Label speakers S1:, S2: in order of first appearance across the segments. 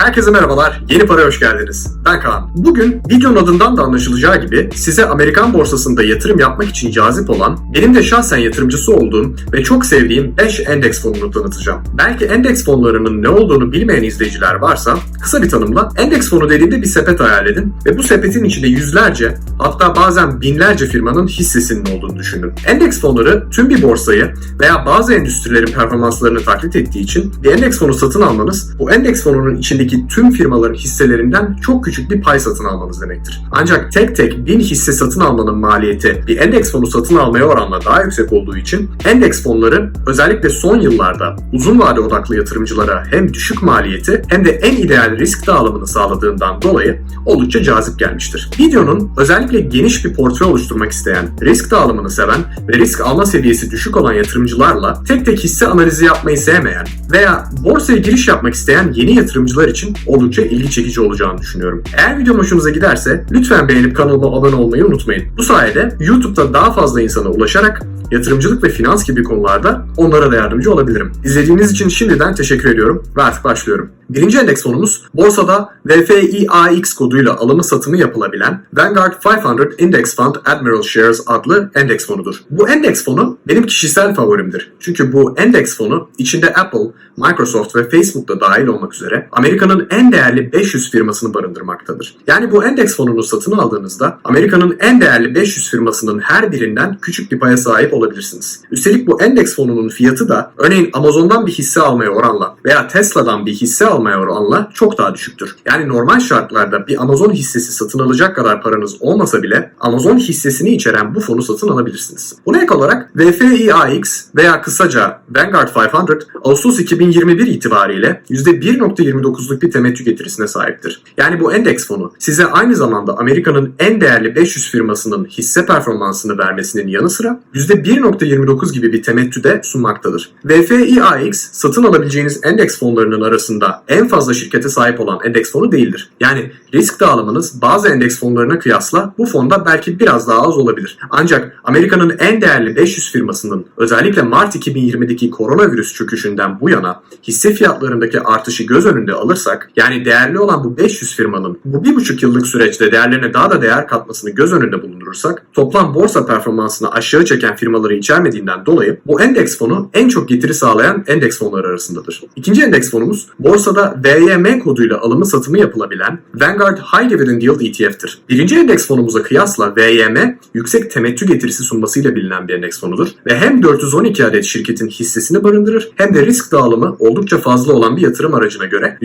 S1: Herkese merhabalar, Yeni Para'ya hoş geldiniz. Ben Kaan. Bugün videonun adından da anlaşılacağı gibi size Amerikan borsasında yatırım yapmak için cazip olan, benim de şahsen yatırımcısı olduğum ve çok sevdiğim 5 endeks fonunu tanıtacağım. Belki endeks fonlarının ne olduğunu bilmeyen izleyiciler varsa kısa bir tanımla endeks fonu dediğimde bir sepet hayal edin ve bu sepetin içinde yüzlerce hatta bazen binlerce firmanın hissesinin olduğunu düşünün. Endeks fonları tüm bir borsayı veya bazı endüstrilerin performanslarını taklit ettiği için bir endeks fonu satın almanız bu endeks fonunun içindeki tüm firmaların hisselerinden çok küçük bir pay satın almanız demektir. Ancak tek tek bin hisse satın almanın maliyeti bir endeks fonu satın almaya oranla daha yüksek olduğu için endeks fonları özellikle son yıllarda uzun vade odaklı yatırımcılara hem düşük maliyeti hem de en ideal risk dağılımını sağladığından dolayı oldukça cazip gelmiştir. Videonun özellikle geniş bir portföy oluşturmak isteyen, risk dağılımını seven ve risk alma seviyesi düşük olan yatırımcılarla tek tek hisse analizi yapmayı sevmeyen veya borsaya giriş yapmak isteyen yeni yatırımcılar için oldukça ilgi çekici olacağını düşünüyorum. Eğer videom hoşunuza giderse lütfen beğenip kanalıma abone olmayı unutmayın. Bu sayede YouTube'da daha fazla insana ulaşarak yatırımcılık ve finans gibi konularda onlara da yardımcı olabilirim. İzlediğiniz için şimdiden teşekkür ediyorum ve artık başlıyorum. Birinci endeks fonumuz borsada VFIAX koduyla alımı satımı yapılabilen Vanguard 500 Index Fund Admiral Shares adlı endeks fonudur. Bu endeks fonu benim kişisel favorimdir. Çünkü bu endeks fonu içinde Apple, Microsoft ve Facebook da dahil olmak üzere Amerika'nın en değerli 500 firmasını barındırmaktadır. Yani bu endeks fonunu satın aldığınızda Amerika'nın en değerli 500 firmasının her birinden küçük bir paya sahip olabilirsiniz. Üstelik bu endeks fonunun fiyatı da örneğin Amazon'dan bir hisse almaya oranla veya Tesla'dan bir hisse almaya oranla çok daha düşüktür. Yani normal şartlarda bir Amazon hissesi satın alacak kadar paranız olmasa bile Amazon hissesini içeren bu fonu satın alabilirsiniz. Buna ek olarak VFIAX veya kısaca Vanguard 500 Ağustos 2021 itibariyle %1.29'luk bir temettü getirisine sahiptir. Yani bu endeks fonu size aynı zamanda Amerika'nın en değerli 500 firmasının hisse performansını vermesinin yanı sıra %1.29 gibi bir temettü de sunmaktadır. VFIAX satın alabileceğiniz endeks fonlarının arasında en fazla şirkete sahip olan endeks fonu değildir. Yani risk dağılımınız bazı endeks fonlarına kıyasla bu fonda belki biraz daha az olabilir. Ancak Amerika'nın en değerli 500 firmasının özellikle Mart 2020'deki koronavirüs çöküşünden bu yana hisse fiyatlarındaki artışı göz önünde alırsak yani değerli olan bu 500 firmanın bu bir buçuk yıllık süreçte değerlerine daha da değer katmasını göz önünde bulundurursak toplam borsa performansını aşağı çeken firmaları içermediğinden dolayı bu endeks fonu en çok getiri sağlayan endeks fonları arasındadır. İkinci endeks fonumuz borsada VYM koduyla alımı satımı yapılabilen Vanguard High Dividend Yield ETF'tir. Birinci endeks fonumuza kıyasla VYM yüksek temettü getirisi sunmasıyla bilinen bir endeks fonudur ve hem 412 adet şirketin hissesini barındırır hem de risk dağılımı oldukça fazla olan bir yatırım aracına göre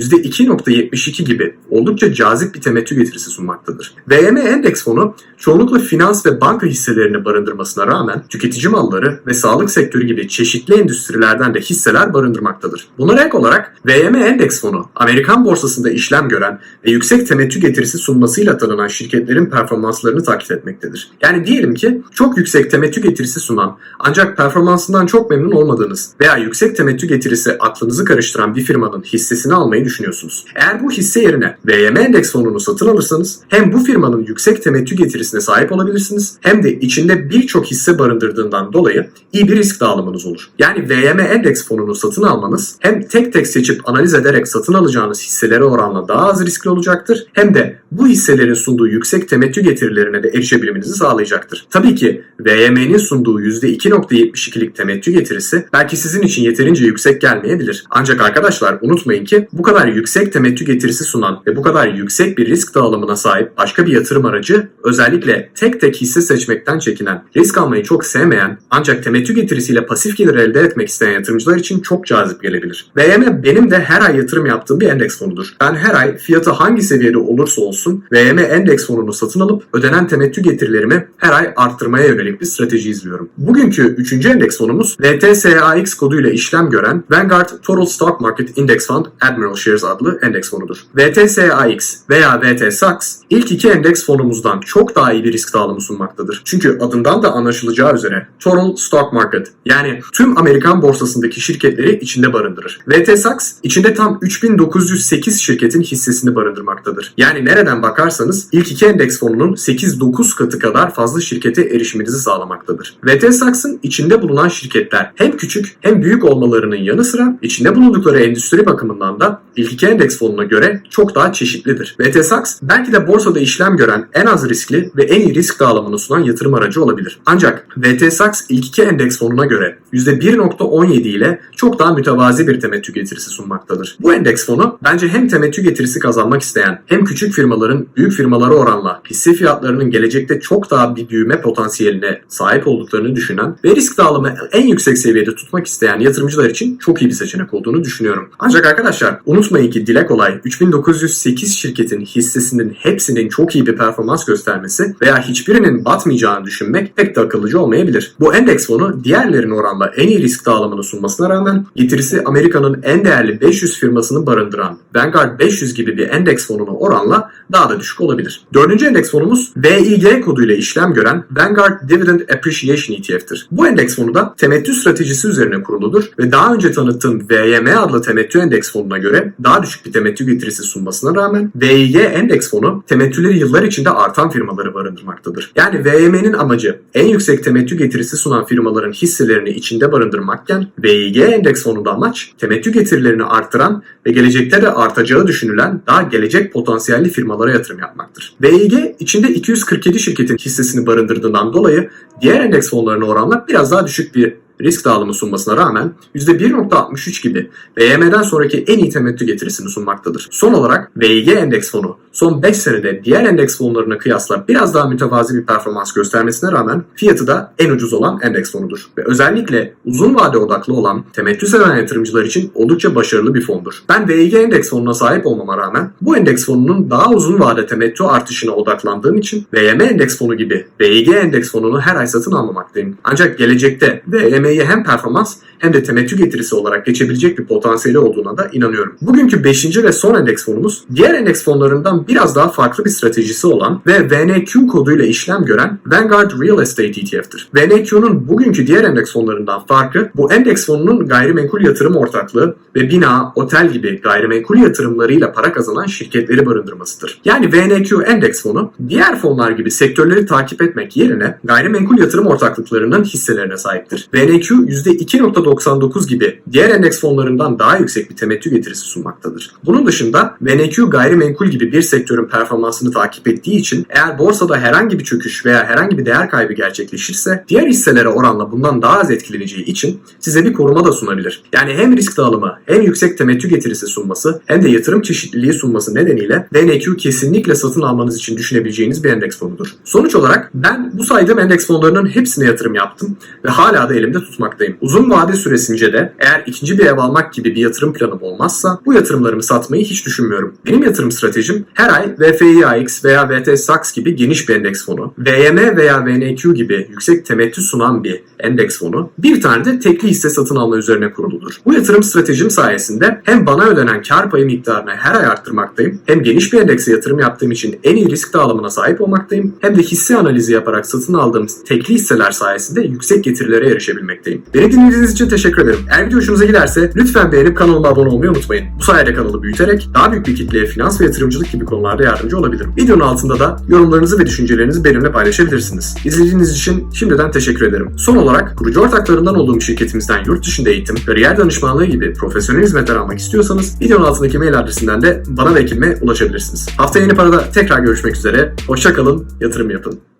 S1: %2.72 gibi oldukça cazip bir temettü getirisi sunmaktadır. VYM endeks fonu çoğunlukla finans ve banka hisselerini barındırmasına rağmen tüketici malları ve sağlık sektörü gibi çeşitli endüstrilerden de hisseler barındırmaktadır. Buna ek olarak VYM endeks fonu Amerikan borsasında işlem gören ve yüksek temettü getirisi sunmasıyla tanınan şirketlerin performanslarını takip etmektedir. Yani diyelim ki çok yüksek temettü getirisi sunan ancak performansından çok memnun olmadığınız veya yüksek temettü getirisi aklınızı karıştıran bir firmanın hissesini almayı düşünüyorsunuz. Eğer bu hisse yerine VYM endeks fonunu satın alırsanız hem bu firmanın yüksek temettü getirisine sahip olabilirsiniz hem de içinde birçok hisse barındırdığından dolayı iyi bir risk dağılımınız olur. Yani VYM endeks fonunu satın almanız hem tek tek seçip analiz ederek satın alacağınız hisselere oranla daha az riskli olacaktır hem de bu hisselerin sunduğu yüksek temettü getirilerine de erişebilmenizi sağlayacaktır. Tabii ki VYM'nin sunduğu %2.72'lik temettü getirisi belki sizin için yeterince yüksek gelmeyebilir. Ancak arkadaşlar unutmayın ki bu kadar yüksek temettü getirisi sunan ve bu kadar yüksek bir risk dağılımına sahip başka bir yatırım aracı özellikle tek tek hisse seçmekten çekinen, risk almayı çok sevmeyen ancak temettü getirisiyle pasif gelir elde etmek isteyen yatırımcılar için çok cazip gelebilir. VYM benim de her ay yatırım yaptığım bir endeks fonudur. Ben her ay fiyatı hangi seviyede olursa olsun VYM endeks fonunu satın alıp ödenen temettü getirilerimi her ay arttırmaya yönelik bir strateji izliyorum. Bugünkü üçüncü endeks fonumuz VTSAX koduyla işlem gören Vanguard Total Stock Market Index Fund Admiral Shares adlı endeks fonudur. VTSAX veya VTSAX ilk iki endeks fonumuzdan çok daha iyi bir risk dağılımı sunmaktadır. Çünkü adından da anlaşılacağı üzere Total Stock Market yani tüm Amerikan borsasındaki şirketleri içinde barındırır. VTSAX içinde tam 3908 şirketin hissesini barındırmaktadır. Yani nereden nereden bakarsanız ilk iki endeks fonunun 8-9 katı kadar fazla şirkete erişiminizi sağlamaktadır. VTSAX'ın içinde bulunan şirketler hem küçük hem büyük olmalarının yanı sıra içinde bulundukları endüstri bakımından da ilk iki endeks fonuna göre çok daha çeşitlidir. VTSAX belki de borsada işlem gören en az riskli ve en iyi risk dağılımını sunan yatırım aracı olabilir. Ancak VTSAX ilk iki endeks fonuna göre %1.17 ile çok daha mütevazi bir temettü getirisi sunmaktadır. Bu endeks fonu bence hem temettü getirisi kazanmak isteyen hem küçük firmaların büyük firmalara oranla hisse fiyatlarının gelecekte çok daha bir büyüme potansiyeline sahip olduklarını düşünen ve risk dağılımı en yüksek seviyede tutmak isteyen yatırımcılar için çok iyi bir seçenek olduğunu düşünüyorum. Ancak arkadaşlar unutmayın ki dile kolay 3908 şirketin hissesinin hepsinin çok iyi bir performans göstermesi veya hiçbirinin batmayacağını düşünmek pek de akıllıcı olmayabilir. Bu endeks fonu diğerlerine oranla en iyi risk dağılımını sunmasına rağmen getirisi Amerika'nın en değerli 500 firmasını barındıran Vanguard 500 gibi bir endeks fonuna oranla daha da düşük olabilir. Dördüncü endeks fonumuz VIG koduyla işlem gören Vanguard Dividend Appreciation ETF'tir. Bu endeks fonu da temettü stratejisi üzerine kuruludur ve daha önce tanıttığım VYM adlı temettü endeks fonuna göre daha düşük bir temettü getirisi sunmasına rağmen VIG endeks fonu temettüleri yıllar içinde artan firmaları barındırmaktadır. Yani VYM'nin amacı en yüksek temettü getirisi sunan firmaların hisselerini içinde barındırmakken VIG endeks fonunda amaç temettü getirilerini arttıran ve gelecekte de artacağı düşünülen daha gelecek potansiyelli firmalara yatırım yapmaktır. VIG içinde 247 şirketin hissesini barındırdığından dolayı diğer endeks fonlarına oranla biraz daha düşük bir risk dağılımı sunmasına rağmen %1.63 gibi VYM'den sonraki en iyi temettü getirisini sunmaktadır. Son olarak VIG endeks fonu son 5 senede diğer endeks fonlarına kıyasla biraz daha mütevazi bir performans göstermesine rağmen fiyatı da en ucuz olan endeks fonudur. Ve özellikle uzun vade odaklı olan temettü seven yatırımcılar için oldukça başarılı bir fondur. Ben VIG endeks fonuna sahip olmama rağmen bu endeks fonunun daha uzun vade temettü artışına odaklandığım için VYM endeks fonu gibi VIG endeks fonunu her ay satın almamaktayım. Ancak gelecekte VYM'yi hem performans hem de temettü getirisi olarak geçebilecek bir potansiyeli olduğuna da inanıyorum. Bugünkü 5. ve son endeks fonumuz diğer endeks fonlarından biraz daha farklı bir stratejisi olan ve VNQ koduyla işlem gören Vanguard Real Estate ETF'tir. VNQ'nun bugünkü diğer endeks fonlarından farkı bu endeks fonunun gayrimenkul yatırım ortaklığı ve bina, otel gibi gayrimenkul yatırımlarıyla para kazanan şirketleri barındırmasıdır. Yani VNQ endeks fonu diğer fonlar gibi sektörleri takip etmek yerine gayrimenkul yatırım ortaklıklarının hisselerine sahiptir. VNQ %2.99 gibi diğer endeks fonlarından daha yüksek bir temettü getirisi sunmaktadır. Bunun dışında VNQ gayrimenkul gibi bir sektörün performansını takip ettiği için eğer borsada herhangi bir çöküş veya herhangi bir değer kaybı gerçekleşirse diğer hisselere oranla bundan daha az etkileneceği için size bir koruma da sunabilir. Yani hem risk dağılımı hem yüksek temettü getirisi sunması hem de yatırım çeşitliliği sunması nedeniyle VNQ kesinlikle satın almanız için düşünebileceğiniz bir endeks fonudur. Sonuç olarak ben bu saydığım endeks fonlarının hepsine yatırım yaptım ve hala da elimde tutmaktayım. Uzun vade süresince de eğer ikinci bir ev almak gibi bir yatırım planım olmazsa bu yatırımlarımı satmayı hiç düşünmüyorum. Benim yatırım stratejim her ay VFIAX veya VTSAX gibi geniş bir endeks fonu, VYM veya VNQ gibi yüksek temettü sunan bir endeks fonu, bir tane de tekli hisse satın alma üzerine kuruludur. Bu yatırım stratejim sayesinde hem bana ödenen kar payı miktarını her ay arttırmaktayım, hem geniş bir endekse yatırım yaptığım için en iyi risk dağılımına sahip olmaktayım, hem de hisse analizi yaparak satın aldığım tekli hisseler sayesinde yüksek getirilere erişebilmekteyim. Beni dinlediğiniz için teşekkür ederim. Eğer video hoşunuza giderse lütfen beğenip kanalıma abone olmayı unutmayın. Bu sayede kanalı büyüterek daha büyük bir kitleye finans ve yatırımcılık gibi konularda yardımcı olabilirim. Videonun altında da yorumlarınızı ve düşüncelerinizi benimle paylaşabilirsiniz. İzlediğiniz için şimdiden teşekkür ederim. Son olarak kurucu ortaklarından olduğum şirketimizden yurt dışında eğitim, kariyer danışmanlığı gibi profesyonel hizmetler almak istiyorsanız videonun altındaki mail adresinden de bana ve ekibime ulaşabilirsiniz. Haftaya yeni parada tekrar görüşmek üzere. Hoşçakalın, yatırım yapın.